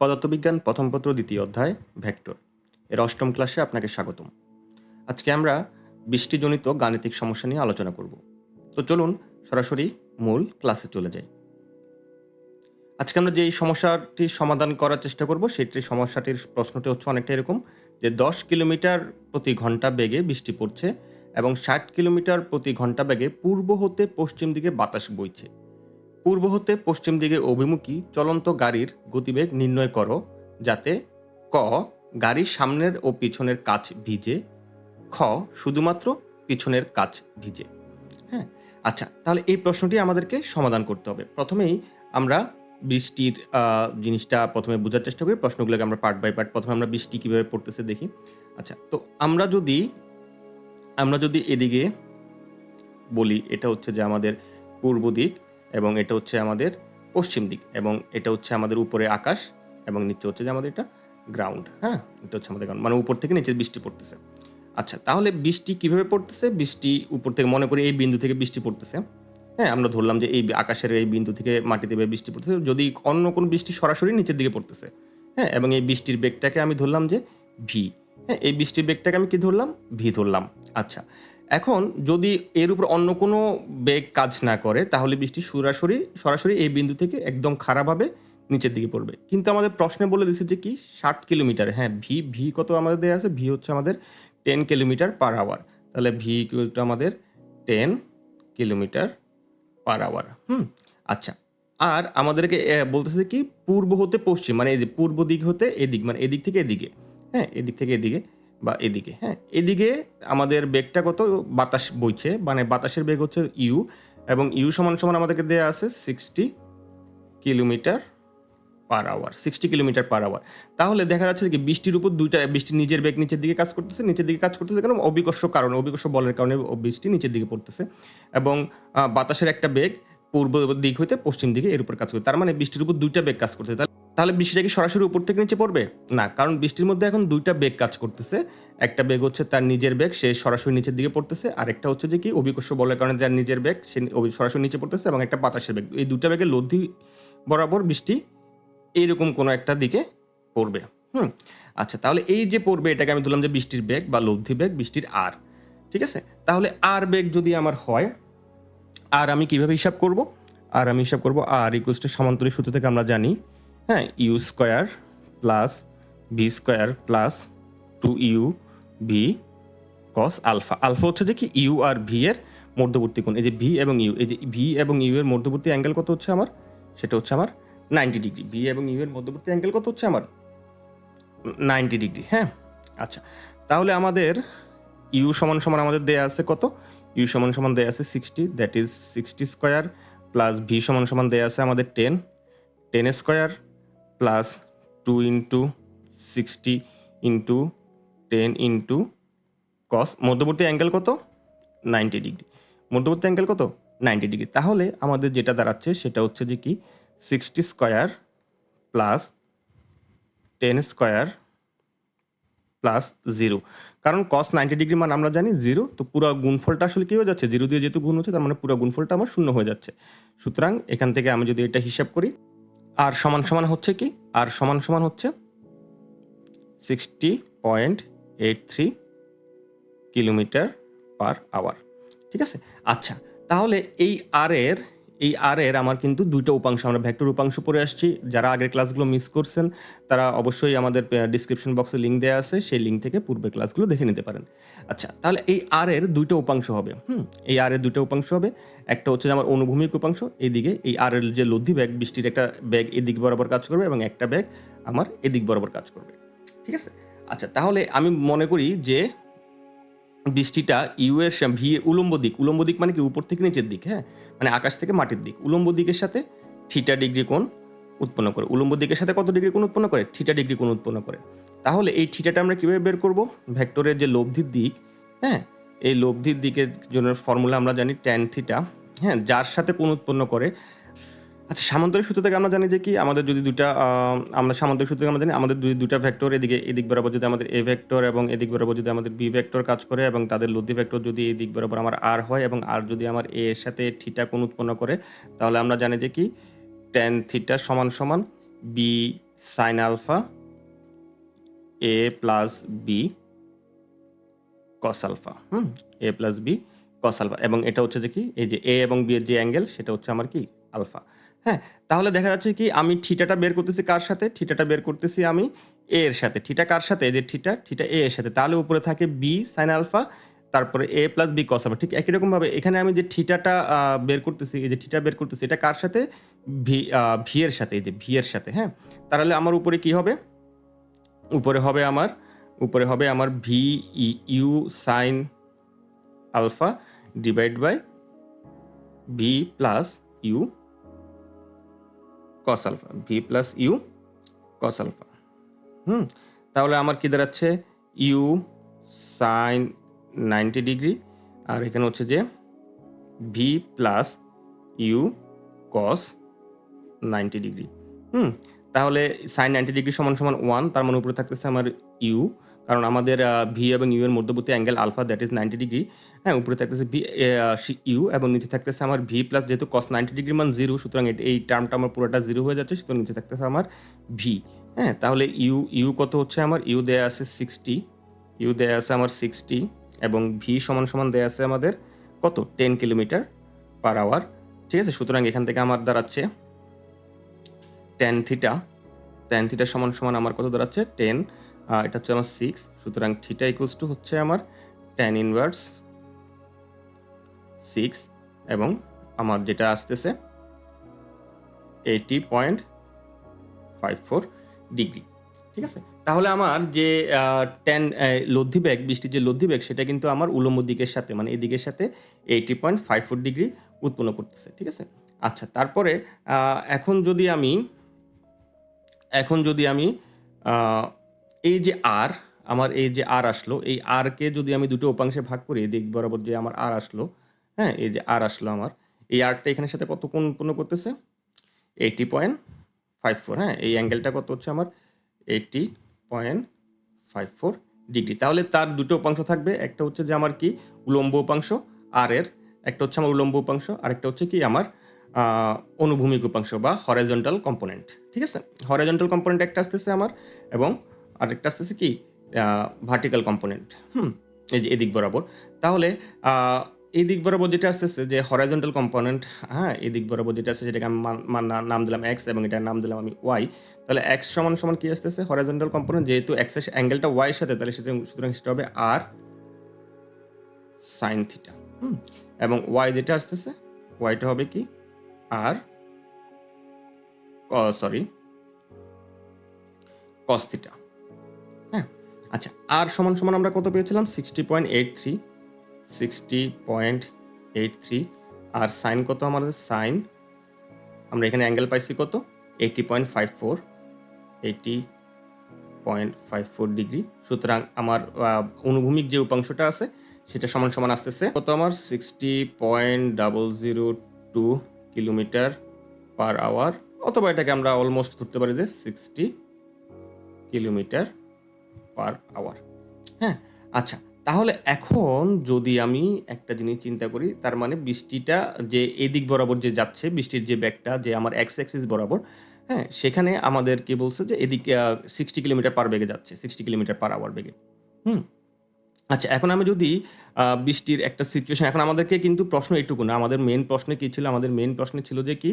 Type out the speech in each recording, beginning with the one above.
পদার্থবিজ্ঞান প্রথম পত্র, দ্বিতীয় অধ্যায়, ভেক্টর। এর অষ্টম ক্লাসে আপনাকে স্বাগতম। আজকে আমরা বৃষ্টিজনিত গাণিতিক সমস্যা নিয়ে আলোচনা করব। তো চলুন সরাসরি মূল ক্লাসে চলে যাই। আজকে আমরা যে সমস্যাটি সমাধান করার চেষ্টা করব সেটি সমস্যাটির প্রশ্নটি হচ্ছে অনেকটা এরকম যে, দশ কিলোমিটার প্রতি ঘণ্টা বেগে বৃষ্টি পড়ছে এবং ষাট কিলোমিটার প্রতি ঘণ্টা বেগে পূর্ব হতে পশ্চিম দিকে বাতাস বইছে। পূর্ব হতে পশ্চিম দিকে অভিমুখী চলন্ত গাড়ির গতিবেগ নির্ণয় করো, যাতে ক, গাড়ির সামনের ও পিছনের কাচ ভিজে, খ, শুধুমাত্র পিছনের কাচ ভিজে। হ্যাঁ আচ্ছা তাহলে এই প্রশ্নটি আমাদেরকে সমাধান করতে হবে। প্রথমেই আমরা বৃষ্টির জিনিসটা প্রথমে বোঝার চেষ্টা করি, প্রশ্নগুলোকে আমরা পার্ট বাই পার্ট প্রথমে আমরা বৃষ্টি কীভাবে পড়তেছে দেখি। আচ্ছা তো আমরা যদি আমরা যদি এদিকে বলি, এটা হচ্ছে যে আমাদের পূর্ব দিক এবং এটা হচ্ছে আমাদের পশ্চিম দিক এবং এটা হচ্ছে আমাদের উপরে আকাশ এবং নিচে হচ্ছে যে আমাদের এটা গ্রাউন্ড হ্যাঁ? এটা হচ্ছে আমাদের ground, মানে উপর থেকে নিচে বৃষ্টি পড়তেছে। আচ্ছা তাহলে বৃষ্টি কীভাবে পড়তেছে? বৃষ্টি উপর থেকে মনে করি এই বিন্দু থেকে বৃষ্টি পড়তেছে। হ্যাঁ আমরা ধরলাম যে এই আকাশের এই বিন্দু থেকে মাটিতে বৃষ্টি পড়তেছে। যদি অন্য কোনো বৃষ্টি সরাসরি নিচের দিকে পড়তেছে হ্যাঁ? এবং এই বৃষ্টির বেগটাকে আমি ধরলাম যে ভি হ্যাঁ? এই বৃষ্টির বেগটাকে আমি কি ধরলাম? ভি ধরলাম। আচ্ছা এখন যদি এর উপর অন্য কোনো বেগ কাজ না করে, তাহলে বৃষ্টি সরাসরি সরাসরি এই বিন্দু থেকে একদম খারাপভাবে নিচের দিকে পড়বে। কিন্তু আমাদের প্রশ্নে বলে দিচ্ছে যে কি? ষাট কিলোমিটার। হ্যাঁ ভি ভি কত আমাদের দেওয়া আছে? ভি হচ্ছে আমাদের টেন কিলোমিটার পার আওয়ার তাহলে ভি টু আমাদের টেন কিলোমিটার পার আওয়ার হুম আচ্ছা। আর আমাদেরকে বলতেছে কি? পূর্ব হতে পশ্চিম মানে এই যে পূর্ব দিক হতে এদিক মানে এদিক থেকে এদিকে। হ্যাঁ এদিক থেকে এদিকে। বা এদিকে হ্যাঁ? এদিকে আমাদের বেগটা কত? বাতাস বইছে। মানে বাতাসের বেগ হচ্ছে ইউ এবং ইউ সমান সমান আমাদেরকে দেওয়া আছে sixty kilometre per hour, sixty kilometre per hour. তাহলে দেখা যাচ্ছে কি বৃষ্টির উপর দুইটা, বৃষ্টি নিজের বেগ নিচের দিকে কাজ করতেছে, নিচের দিকে কাজ করতেছে কারণ অবিকর্ষ কারণে, অবিকর্ষ বলের কারণে বৃষ্টি নিচের দিকে পড়তেছে এবং বাতাসের একটা বেগ পূর্ব দিক হইতে পশ্চিম দিকে এর উপর কাজ করছে তার মানে বৃষ্টির উপর দুইটা বেগ কাজ করতেছে। তাহলে- বৃষ্টিটা কি সরাসরি উপর থেকে নিচে পড়বে? না, কারণ বৃষ্টির মধ্যে এখন দুইটা বেগ কাজ করতেছে। একটা বেগ হচ্ছে তার নিজের বেগ, সে সরাসরি নিচের দিকে পড়তেছে। আর একটা হচ্ছে যে কি, অভিকর্ষ বলের কারণে যার নিজের বেগ, সে সরাসরি নিচে পড়তেছে এবং একটা বাতাসের বেগ। এই দুইটা বেগের লব্ধি বরাবর বৃষ্টি এইরকম কোনো একটা দিকে পড়বে। হুম আচ্ছা তাহলে এই যে পড়বে, এটাকে আমি ধরলাম যে বৃষ্টির বেগ বা লব্ধি বেগ, বৃষ্টির আর। ঠিক আছে? তাহলে আর বেগ যদি আমার হয় আর আমি কীভাবে হিসাব করব? আর আমি হিসাব করব আর ইকুয়ালস টু সমান্তরিক সূত্র থেকে আমরা জানি হ্যাঁ u square plus v square plus two u v cos alpha alpha হচ্ছে যে কি ইউ আর ভি এর মধ্যবর্তী কোণ। এই যে ভি এবং ইউ এই যে ভি এবং ইউ এর মধ্যবর্তী অ্যাঙ্গেল কত হচ্ছে আমার? সেটা হচ্ছে আমার নাইনটি ডিগ্রি ভি এবং ইউ এর মধ্যবর্তী অ্যাঙ্গেল কত হচ্ছে আমার? নাইনটি ডিগ্রি হ্যাঁ? আচ্ছা তাহলে আমাদের ইউ সমান সমান আমাদের দেয়া আছে কত? ইউ সমান সমান দেয়া আছে sixty that is sixty square plus v সমান সমান দেয়া আছে আমাদের ten ten square plus two into sixty into ten into cos মধ্যবর্তী অ্যাঙ্গেল কত? নাইনটি ডিগ্রি মধ্যবর্তী অ্যাঙ্গেল কত? নাইনটি ডিগ্রি তাহলে আমাদের যেটা দাঁড়াচ্ছে সেটা হচ্ছে যে কি? Sixty square plus ten square plus zero কারণ কস নাইনটি ডিগ্রি মান আমরা জানি জিরো তো পুরো গুণফলটা আসলে কী হয়ে যাচ্ছে? জিরো দিয়ে যেহেতু গুণ হচ্ছে, তার মানে পুরো গুণফলটা আমার শূন্য হয়ে যাচ্ছে। সুতরাং এখান থেকে আমি যদি এটা হিসাব করি, আর সমান সমান হচ্ছে কি? আর সমান সমান হচ্ছে sixty point eight three kilometre per hour ঠিক আছে? আচ্ছা তাহলে এই আর এর এই আর এর আমার কিন্তু দুইটা উপাংশ, আমরা ভেক্টর উপাংশ পড়ে আসছি। যারা আগের ক্লাসগুলো মিস করছেন, তারা অবশ্যই আমাদের ডিসক্রিপশন বক্সে লিঙ্ক দেওয়া আছে, সেই লিঙ্ক থেকে পূর্বের ক্লাসগুলো দেখে নিতে পারেন। আচ্ছা তাহলে এই আর এর দুইটা উপাংশ হবে। হুম, এই আর এর দুইটা উপাংশ হবে। একটা হচ্ছে আমার অনুভূমিক উপাংশ, এইদিকে এই আর এর যে লব্ধি ব্যাগ, বৃষ্টির একটা ব্যাগ এদিক বরাবর কাজ করবে এবং একটা ব্যাগ আমার এদিক বরাবর কাজ করবে। ঠিক আছে? আচ্ছা তাহলে আমি মনে করি যে বৃষ্টিটা ইউ এর ভি, উলম্ব দিক। উলম্ব দিক মানে কি? উপর থেকে নিচের দিক হ্যাঁ? মানে আকাশ থেকে মাটির দিক। উলম্ব দিকের সাথে থিটা ডিগ্রি কোণ উৎপন্ন করে। উলম্ব দিকের সাথে কত ডিগ্রি কোণ উৎপন্ন করে? থিটা ডিগ্রি কোণ উৎপন্ন করে। তাহলে এই থিটাটা আমরা কীভাবে বের করব? ভেক্টরের যে লব্ধির দিক হ্যাঁ? এই লব্ধির দিকের জন্য ফর্মুলা আমরা জানি ট্যান থিটা হ্যাঁ? যার সাথে কোণ উৎপন্ন করে আচ্ছা সামান্তরিক সূত্র থেকে আমরা জানি যে কি, আমাদের যদি দুটা আমরা সামান্তরিক সূত্র থেকে আমরা জানি আমাদের দুই দুইটা ভেক্টর এদিকে, এদিক বরাবর যদি আমাদের এ ভেক্টর এবং এদিক বরাবর যদি আমাদের বি ভেক্টর কাজ করে এবং তাদের লব্ধি ভেক্টর যদি এই দিক বরাবর আমার আর হয় এবং আর যদি আমার এ এর সাথে থিটা কোণ উৎপন্ন করে, তাহলে আমরা জানি যে কি ট্যান থিটা সমান সমান b sine alpha a plus b cos alpha hmm a plus b cos alpha এবং এটা হচ্ছে যে কি, এই যে এ এবং বি এর যে অ্যাঙ্গেল সেটা হচ্ছে আমার কি আলফা হ্যাঁ তাহলে দেখা যাচ্ছে কি আমি ঠিটাটা বের করতেছি কার সাথে? ঠিটাটা বের করতেছি আমি এ এর সাথে। ঠিটা কার সাথে? যে ঠিটা থিটা এ এর সাথে। তাহলে উপরে থাকে বি সাইন আলফা তারপরে a plus b cos alpha ঠিক একই রকমভাবে এখানে আমি যে ঠিটাটা বের করতেছি, এই যে ঠিটা বের করতেছি, এটা কার সাথে? ভি ভি এর সাথে, এই যে ভি এর সাথে হ্যাঁ? তাহলে আমার উপরে কি হবে? উপরে হবে আমার, উপরে হবে আমার v e u sine alpha divide by v plus u cos alpha v plus u cos alpha hmm, তাহলে আমার কি দাঁড়াচ্ছে? ইউ সাইন নাইনটি ডিগ্রি আর এখানে হচ্ছে যে v plus u cos ninety degree hmm, তাহলে সাইন নাইনটি ডিগ্রি সমান সমান ওয়ান তার মানে উপরে থাকতেছে আমার ইউ কারণ আমাদের ভি এবং ইউ এর মধ্যবর্তী angle alpha that is ninety degree হ্যাঁ উপরে থাকতেছে ভি ইউ এবং নিচে থাকতেছে আমার ভি প্লাস যেহেতু কস নাইনটি ডিগ্রি মান জিরো সুতরাং এই টার্মটা আমার পুরোটা জিরো হয়ে যাচ্ছে, সুতরাং নিচে থাকতেছে আমার ভি হ্যাঁ তাহলে ইউ ইউ কত হচ্ছে আমার? ইউ দেয়া আছে সিক্সটি ইউ দেয়া আছে আমার সিক্সটি এবং ভি সমান সমান দেয়া আছে আমাদের কত? টেন কিলোমিটার পার আওয়ার ঠিক আছে? সুতরাং এখান থেকে আমার দাঁড়াচ্ছে টেন থিটা টেন থিটা সমান সমান আমার কত দাঁড়াচ্ছে? টেন এটা হচ্ছে আমার সিক্স সুতরাং থিটা ইকুয়ালস টু হচ্ছে আমার টেন ইনভার্স সিক্স এবং আমার যেটা আসতেছে eighty point five four degree ঠিক আছে? তাহলে আমার যে টেন লব্ধি ব্যাগ বৃষ্টির যে লব্ধি ব্যাগ সেটা কিন্তু আমার উলম্ব দিকের সাথে মানে এই দিকের সাথে eighty point five four degree উৎপন্ন করতেছে। ঠিক আছে? আচ্ছা তারপরে এখন যদি আমি, এখন যদি আমি এই যে আর আমার এই যে আর আসলো, এই আরকে যদি আমি দুটো উপাংশে ভাগ করি দিক বরাবর যে আমার আর আসলো হ্যাঁ এই যে আর আসলো আমার, এই আরটা এখানের সাথে কত কোণ উৎপন্ন করতেছে? এইটি পয়েন্ট ফাইভ ফোর হ্যাঁ এই অ্যাঙ্গেলটা কত হচ্ছে আমার? Eighty point five four degree তাহলে তার দুটো উপাংশ থাকবে, একটা হচ্ছে যে আমার কি? উলম্ব উপাংশ আর এর, একটা হচ্ছে আমার উলম্ব উপাংশ আর একটা হচ্ছে কি আমার অনুভূমিক উপাংশ বা হরাইজন্টাল কম্পোনেন্ট ঠিক আছে? হরাইজন্টাল কম্পোনেন্ট একটা আসতেছে আমার, এবং আরেকটা আসতেছে কি ভার্টিক্যাল কম্পোনেন্ট হুম, এই যে এদিক বরাবর। তাহলে এই দিক বরাবর যেটা আসতেছে যে হরাইজন্টাল কম্পোনেন্ট হ্যাঁ এই দিক বরাবর যেটা আসছে যেটাকে আমি নাম দিলাম এক্স এবং এটার নাম দিলাম আমি ওয়াই তাহলে এক্স সমান সমান কি আসতেছে হরাইজন্টাল কম্পোনেন্ট যেহেতু এক্সের অ্যাঙ্গেলটা ওয়াই সাথে, তাহলে সেটা সুতরাং সেটা হবে আর সাইন থিটা হুম, এবং ওয়াই যেটা আসতেছে ওয়াইটা হবে কি? আর সরি কস থিটা আচ্ছা আর সমান সমান আমরা কত পেয়েছিলাম? Sixty point eight three sixty point eight three আর সাইন কত আমাদের? সাইন আমরা এখানে অ্যাঙ্গেল পাইছি কত? Eighty point five four eighty point five four degree সুতরাং আমার অনুভূমিক যে উপাংশটা আছে, সেটা সমান সমান আসতেছে। কত আমার? Sixty point double zero two kilometre per hour অথবা এটাকে আমরা অলমোস্ট ধরতে পারি যে সিক্সটি কিলোমিটার পার আওয়ার হ্যাঁ আচ্ছা তাহলে এখন যদি আমি একটা জিনিস চিন্তা করি, তার মানে বৃষ্টিটা যে এদিক বরাবর যে যাচ্ছে, বৃষ্টির যে ব্যাগটা, যে আমার এক্স অ্যাক্সিস বরাবর হ্যাঁ সেখানে আমাদের কি বলছে যে এদিক সিক্সটি কিলোমিটার পার বেগে যাচ্ছে সিক্সটি কিলোমিটার পার আওয়ার বেগে। হুম আচ্ছা এখন আমি যদি বৃষ্টির একটা সিচুয়েশন এখন আমাদেরকে কিন্তু প্রশ্ন এইটুকু না, আমাদের মেন প্রশ্নে কী ছিল? আমাদের মেন প্রশ্নে ছিল যে কি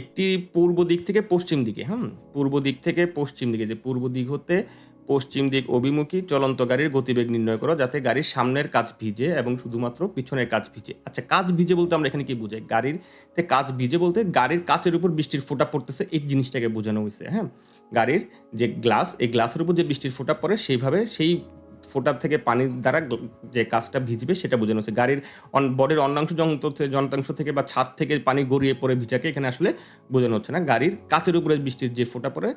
একটি পূর্ব দিক থেকে পশ্চিম দিকে, হুম, পূর্ব দিক থেকে পশ্চিম দিকে, যে পূর্ব দিক হতে পশ্চিম দিক অভিমুখী চলন্ত গাড়ির গতিবেগ নির্ণয় করো যাতে গাড়ির সামনের কাজ ভিজে এবং শুধুমাত্র পিছনের কাজ ভিজে। আচ্ছা কাজ ভিজে বলতে আমরা এখানে কি বুঝাই? গাড়ির কাজ ভিজে বলতে গাড়ির কাচের উপর বৃষ্টির ফোঁটা পড়তেছে, এই জিনিসটাকে বোঝানো হয়েছে হ্যাঁ? গাড়ির যে গ্লাস, এই গ্লাসের উপর যে বৃষ্টির ফোঁটা পড়ে, সেইভাবে সেই ফোঁটার থেকে পানির দ্বারা যে কাজটা ভিজবে সেটা বোঝানো হচ্ছে গাড়ির অন বডির অন্যাংশ যন্ত্রাংশ থেকে বা ছাদ থেকে পানি গড়িয়ে পড়ে ভিজাকে এখানে আসলে বোঝানো হচ্ছে না। গাড়ির কাচের উপরে বৃষ্টির যে ফোটা পড়ে,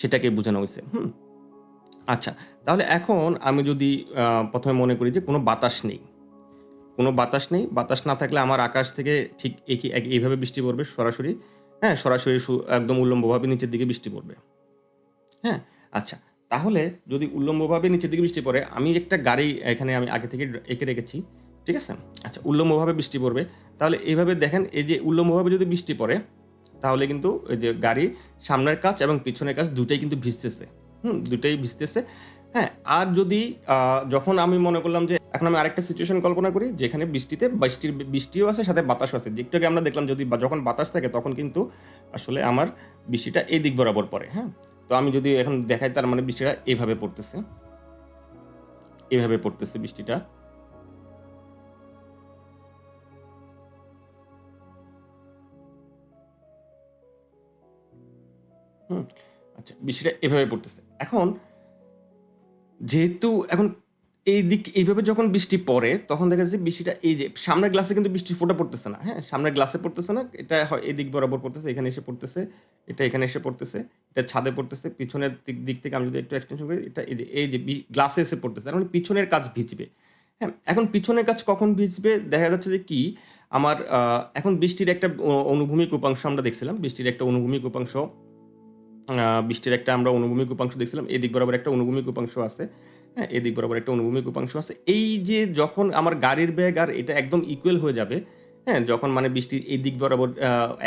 সেটাকে বোঝানো হয়েছে, হুম? আচ্ছা তাহলে এখন আমি যদি প্রথমে মনে করি যে কোনো বাতাস নেই। কোনো বাতাস নেই, বাতাস না থাকলে আমার আকাশ থেকে ঠিক একই, এক- এইভাবে বৃষ্টি পড়বে সরাসরি। হ্যাঁ সরাসরি একদম উল্লম্বভাবে নিচের দিকে বৃষ্টি পড়বে। হ্যাঁ আচ্ছা তাহলে যদি উল্লম্বভাবে নিচের দিকে বৃষ্টি পড়ে, আমি একটা গাড়ি এখানে আমি আগে থেকে এঁকে রেখেছি, ঠিক আছে? আচ্ছা উল্লম্বভাবে বৃষ্টি পড়বে, তাহলে এইভাবে দেখেন, এই যে উল্লম্বভাবে যদি বৃষ্টি পড়ে, তাহলে কিন্তু ওই যে গাড়ি সামনের কাজ এবং পিছনের কাজ দুটাই কিন্তু ভিজতেছে। হুম দুটাই ভিজতেছে। হ্যাঁ আর যদি যখন আমি মনে করলাম যে, এখন আমি আরেকটা সিচুয়েশন কল্পনা করি, যেখানে বৃষ্টিতে বৃষ্টির, বৃষ্টিও আছে, সাথে বাতাসও আছে। আগে আমরা দেখলাম যদি যখন বাতাস থাকে, তখন কিন্তু আসলে আমার বৃষ্টিটা এই দিক বরাবর পড়ে হ্যাঁ। তো আমি যদি এখন দেখাই, তার মানে বৃষ্টিটা এইভাবে পড়তেছে। এইভাবে পড়তেছে বৃষ্টিটা। হুম আচ্ছা বৃষ্টিটা এভাবে পড়তেছে। এখন যেহেতু এখন এই দিক, এইভাবে যখন বৃষ্টি পড়ে, তখন দেখা যাচ্ছে বৃষ্টিটা এই যে সামনের গ্লাসে কিন্তু বৃষ্টি ফোটা পড়তেছে না হ্যাঁ? সামনের গ্লাসে পড়তেছে না, এটা হয় এই দিক বরাবর পড়তেছে, এখানে এসে পড়তেছে, এটা এখানে এসে পড়তেছে, এটা ছাদে পড়তেছে, পিছনের দিক দিক থেকে আমি যদি একটু এক্সটেনশন করি, এটা এই যে এই যে গ্লাসে এসে পড়তেছে এখন পিছনের কাজ ভিজবে হ্যাঁ? এখন পিছনের কাজ কখন ভিজবে, দেখা যাচ্ছে যে কি, আমার এখন বৃষ্টির একটা অনুভূমিক উপাংশ আমরা দেখছিলাম, বৃষ্টির একটা অনুভূমিক উপাংশ বৃষ্টির একটা আমরা অনুভূমিক উপাংশ দেখছিলাম, এদিক বরাবর একটা অনুভূমিক উপাংশ আছে হ্যাঁ এদিক বরাবর একটা অনুভূমিক উপাংশ আছে। এই যে যখন আমার গাড়ির ব্যাগ আর এটা একদম ইকুয়াল হয়ে যাবে হ্যাঁ যখন মানে বৃষ্টি এই দিক বরাবর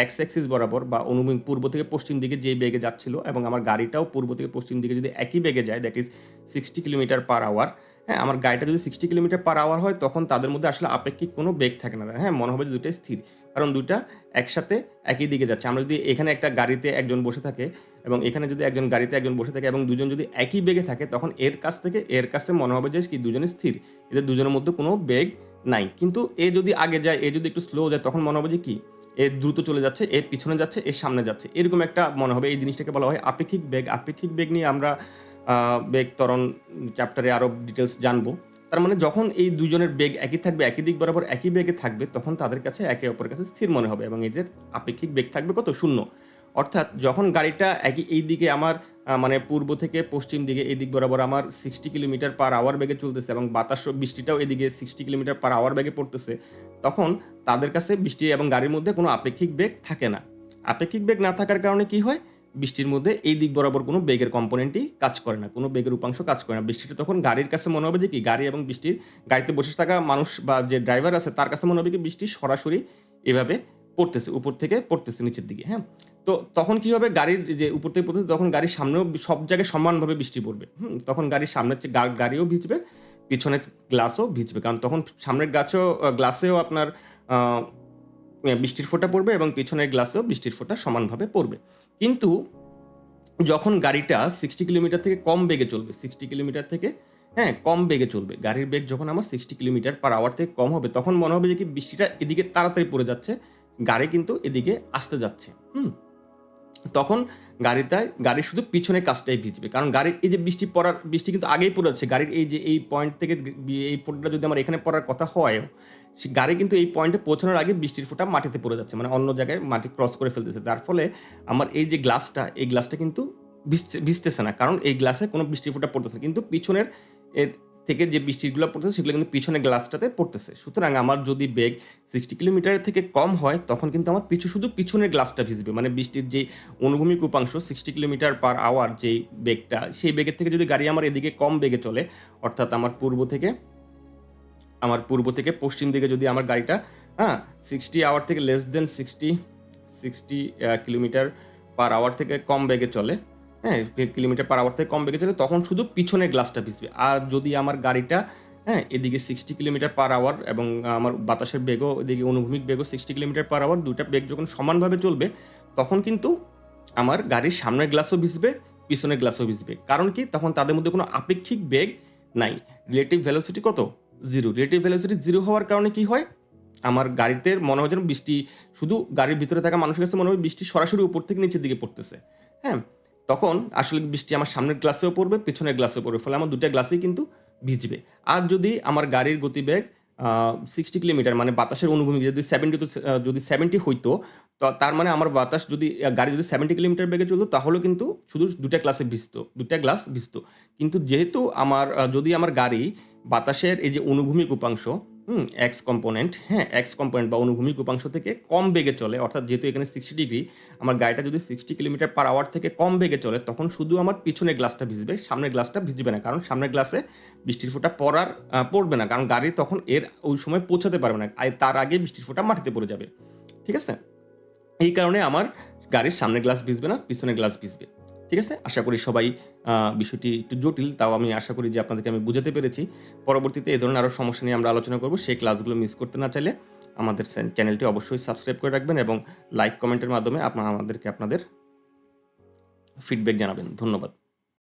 এক্স অ্যাক্সিস বরাবর বা অনুভূমিক পূর্ব থেকে পশ্চিম দিকে যে বেগে যাচ্ছিল এবং আমার গাড়িটাও পূর্ব থেকে পশ্চিম দিকে যদি একই বেগে যায় that is sixty kilometre per hour হ্যাঁ আমার গাড়িটা যদি সিক্সটি কিলোমিটার পার আওয়ার হয়, তখন তাদের মধ্যে আসলে আপেক্ষিক কোনো বেগ থাকে না হ্যাঁ মনে হবে যে দুটোই স্থির। কারণ দুইটা একসাথে একই দিকে যাচ্ছে। আমরা যদি এখানে একটা গাড়িতে একজন বসে থাকে এবং এখানে যদি একজন গাড়িতে একজন বসে থাকে এবং দুজন যদি একই বেগে থাকে, তখন এর কাছ থেকে এর কাছে মনে হবে যে কি দুজনে স্থির। এদের দুজনের মধ্যে কোনো বেগ নাই। কিন্তু এ যদি আগে যায়, এ যদি একটু স্লো যায়, তখন মনে হবে যে কি? এ দ্রুত চলে যাচ্ছে এর পিছনে যাচ্ছে এর সামনে যাচ্ছে। এরকম একটা মনে হবে এই জিনিসটাকে বলা হয় আপেক্ষিক বেগ। আপেক্ষিক বেগ নিয়ে আমরা বেগ ত্বরণ চ্যাপ্টারে আরও ডিটেলস জানব। তার মানে যখন এই দুজনের বেগ একই থাকবে, একই দিক বরাবর একই বেগে থাকবে, তখন তাদের কাছে একে অপরের কাছে স্থির মনে হবে এবং এদের আপেক্ষিক বেগ থাকবে কত? শূন্য। অর্থাৎ যখন গাড়িটা একই, এই দিকে আমার মানে পূর্ব থেকে পশ্চিম দিকে এই দিক বরাবর আমার সিক্সটি কিলোমিটার পার আওয়ার বেগে চলতেছে এবং বাতাস বৃষ্টিটাও এদিকে সিক্সটি কিলোমিটার পার আওয়ার বেগে পড়তেছে, তখন তাদের কাছে বৃষ্টি এবং গাড়ির মধ্যে কোনো আপেক্ষিক বেগ থাকে না। আপেক্ষিক বেগ না থাকার কারণে কি হয়? বৃষ্টির মধ্যে এই দিক বরাবর কোনো বেগের কম্পোনেন্টই কাজ করে না, কোনো বেগের উপাংশ কাজ করে না। বৃষ্টিটা তখন গাড়ির কাছে মনে হবে যে কি, গাড়ি এবং বৃষ্টির গাড়িতে বসে থাকা মানুষ বা যে ড্রাইভার আছে তার কাছে মনে হবে কি বৃষ্টি সরাসরি এভাবে পড়তেছে, উপর থেকে পড়তেছে নিচের দিকে হ্যাঁ? তো তখন কি হবে, গাড়ির যে উপর থেকে পড়তেছে তখন গাড়ির সামনেও সব জায়গায় সমানভাবে বৃষ্টি পড়বে, হুম? তখন গাড়ির সামনের গাড়িও ভিজবে, পিছনের গ্লাসও ভিজবে, কারণ তখন সামনের গাছও গ্লাসেও আপনার বৃষ্টির ফোঁটা পড়বে এবং পিছনের গ্লাসেও বৃষ্টির ফোঁটা সমানভাবে পড়বে। কিন্তু যখন গাড়িটা সিক্সটি কিলোমিটার থেকে কম বেগে চলবে সিক্সটি কিলোমিটার থেকে হ্যাঁ কম বেগে চলবে, গাড়ির বেগ যখন আমার সিক্সটি কিলোমিটার পার আওয়ার থেকে কম হবে, তখন মনে হবে যে কি বৃষ্টিটা এদিকে তাড়াতাড়ি পড়ে যাচ্ছে, গাড়ি কিন্তু এদিকে আসতে যাচ্ছে, হুম। তখন গাড়িতে গাড়ির শুধু পিছনের কাজটাই ভিজবে। কারণ গাড়ির এই যে বৃষ্টি পড়ার, বৃষ্টি কিন্তু আগেই পড়ে যাচ্ছে। গাড়ির এই যে, এই পয়েন্ট থেকে এই ফোঁটা যদি আমার এখানে পড়ার কথা হয়, সে গাড়ি কিন্তু এই পয়েন্টে পৌঁছানোর আগে বৃষ্টির ফোঁটা মাটিতে পড়ে যাচ্ছে। মানে অন্য জায়গায় মাটি ক্রস করে ফেলতেছে। যার ফলে আমার এই যে গ্লাসটা এই গ্লাসটা কিন্তু ভিজতে- ভিজতেছে না। কারণ এই গ্লাসে কোনো বৃষ্টির ফোঁটা পড়তেছে কিন্তু পিছনের এর থেকে যে বৃষ্টিগুলো পড়তেছে সেগুলো কিন্তু পিছনে গ্লাসটাতে পড়তেছে। সুতরাং আমার যদি বেগ সিক্সটি কিলোমিটারের থেকে কম হয়, তখন কিন্তু আমার পিছু, শুধু পিছনের গ্লাসটা ভিজবে। মানে বৃষ্টির যে অনুভূমিক উপাংশ সিক্সটি কিলোমিটার পার আওয়ার যেই বেগটা, সেই বেগের থেকে যদি গাড়ি আমার এদিকে কম বেগে চলে, অর্থাৎ আমার পূর্ব থেকে, আমার পূর্ব থেকে পশ্চিম দিকে যদি আমার গাড়িটা হ্যাঁ সিক্সটি আওয়ার থেকে less than sixty sixty kilometre per hour থেকে কম বেগে চলে হ্যাঁ কিলোমিটার পার আওয়ার থেকে কম বেগে চলে, তখন শুধু পিছনের গ্লাসটা ভিজবে। আর যদি আমার গাড়িটা হ্যাঁ এদিকে সিক্সটি কিলোমিটার পার আওয়ার এবং আমার বাতাসের বেগও এদিকে অনুভূমিক বেগও সিক্সটি কিলোমিটার পার আওয়ার দুইটা বেগ যখন সমানভাবে চলবে, তখন কিন্তু আমার গাড়ির সামনের গ্লাসও ভিজবে, পিছনের গ্লাসও ভিজবে। কারণ কি? তখন তাদের মধ্যে কোনো আপেক্ষিক বেগ নাই। রিলেটিভ ভ্যালোসিটি কত? জিরো রিলেটিভ ভ্যালোসিটি জিরো হওয়ার কারণে কি হয়? আমার গাড়িতে মনে হয় যেন বৃষ্টি, শুধু গাড়ির ভিতরে থাকা মানুষের কাছে মনে হয় বৃষ্টি সরাসরি উপর থেকে নিচের দিকে পড়তেছে। হ্যাঁ তখন আসলে বৃষ্টি আমার সামনের গ্লাসেও পড়বে, পিছনের গ্লাসেও পড়বে, ফলে আমার দুটা গ্লাসেই কিন্তু ভিজবে। আর যদি আমার গাড়ির গতিবেগ সিক্সটি কিলোমিটার মানে বাতাসের অনুভূমি যদি সেভেন্টি তো যদি সেভেন্টি হইতো তার মানে আমার বাতাস যদি গাড়ি যদি সেভেন্টি কিলোমিটার বেগে চলতো, তাহলেও কিন্তু শুধু দুটা ক্লাসে ভিজতো দুটা গ্লাস ভিজতো। কিন্তু যেহেতু আমার যদি আমার গাড়ি বাতাসের এই যে অনুভূমিক উপাংশ হুম এক্স কম্পোনেন্ট হ্যাঁ এক্স কম্পোনেন্ট বা অনুভূমিক উপাংশ থেকে কম বেগে চলে, অর্থাৎ যেহেতু এখানে সিক্সটি ডিগ্রি আমার গাড়িটা যদি সিক্সটি কিলোমিটার পার আওয়ার থেকে কম বেগে চলে, তখন শুধু আমার পিছনের গ্লাসটা ভিজবে, সামনের গ্লাসটা ভিজবে না, কারণ সামনের গ্লাসে বৃষ্টির ফোঁটা পড়ার পড়বে না, কারণ গাড়ি তখন এর ওই সময় পৌঁছাতে পারবে না, আর তার আগে বৃষ্টির ফোঁটা মাটিতে পড়ে যাবে, ঠিক আছে? এই কারণে আমার গাড়ির সামনে গ্লাস ভিজবে না, পিছনে গ্লাস ভিজবে। ঠিক আছে? আশা করি সবাই বিষয়টি একটু জটিল, তাও আমি আশা করি যে আপনাদেরকে আমি বুঝাতে পেরেছি। পরবর্তীতে এ ধরনের আরও সমস্যা নিয়ে আমরা আলোচনা করব। সেই ক্লাসগুলো মিস করতে না চাইলে আমাদের চ্যানেলটি অবশ্যই সাবস্ক্রাইব করে রাখবেন এবং লাইক, কমেন্টের মাধ্যমে আপনারা আমাদেরকে আপনাদের ফিডব্যাক জানাবেন। ধন্যবাদ।